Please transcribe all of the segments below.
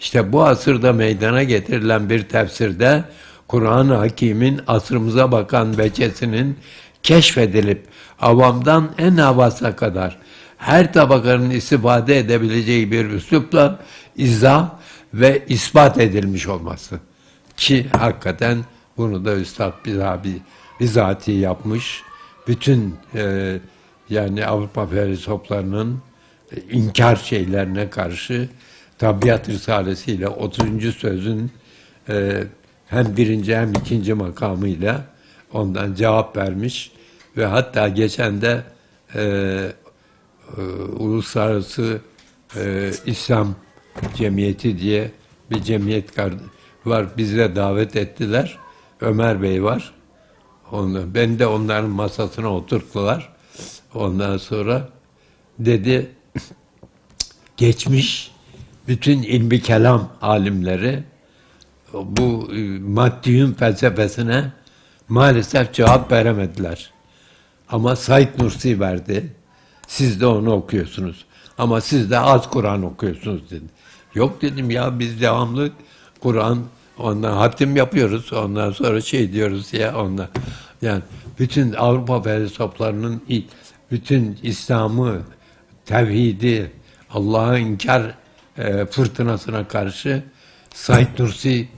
İşte bu asırda meydana getirilen bir tefsirde Kur'an-ı Hakim'in asrımıza bakan veçesinin keşfedilip avamdan en havasa kadar her tabakanın istifade edebileceği bir üslupla izah ve ispat edilmiş olması. Ki hakikaten bunu da Üstad bizabi, bizatihi yapmış. Bütün e, yani Avrupa filozoflarının e, inkar şeylerine karşı Tabiat Risalesi ile 30. sözün e, hem birinci hem ikinci makamıyla ondan cevap vermiş ve hatta geçen de e, e, Uluslararası e, İslam Cemiyeti diye bir cemiyet var. Bize davet ettiler. Ömer Bey var. Ondan, ben de onların masasına oturttular. Ondan sonra dedi geçmiş bütün ilmi kelam alimleri bu e, maddiyün felsefesine maalesef cevap veremediler. Ama Said Nursi verdi. Siz de onu okuyorsunuz. Ama siz de az Kur'an okuyorsunuz dedi. Yok dedim ya biz devamlı Kur'an ondan hatim yapıyoruz. Ondan sonra şey diyoruz ya ondan. Yani bütün Avrupa i- bütün İslam'ı, tevhidi, Allah'a inkar e, fırtınasına karşı Said Nursi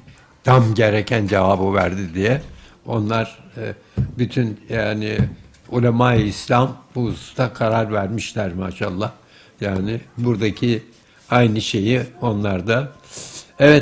tam gereken cevabı verdi diye onlar e, bütün yani ulema-i İslam bu hususta karar vermişler maşallah. Yani buradaki aynı şeyi onlar da evet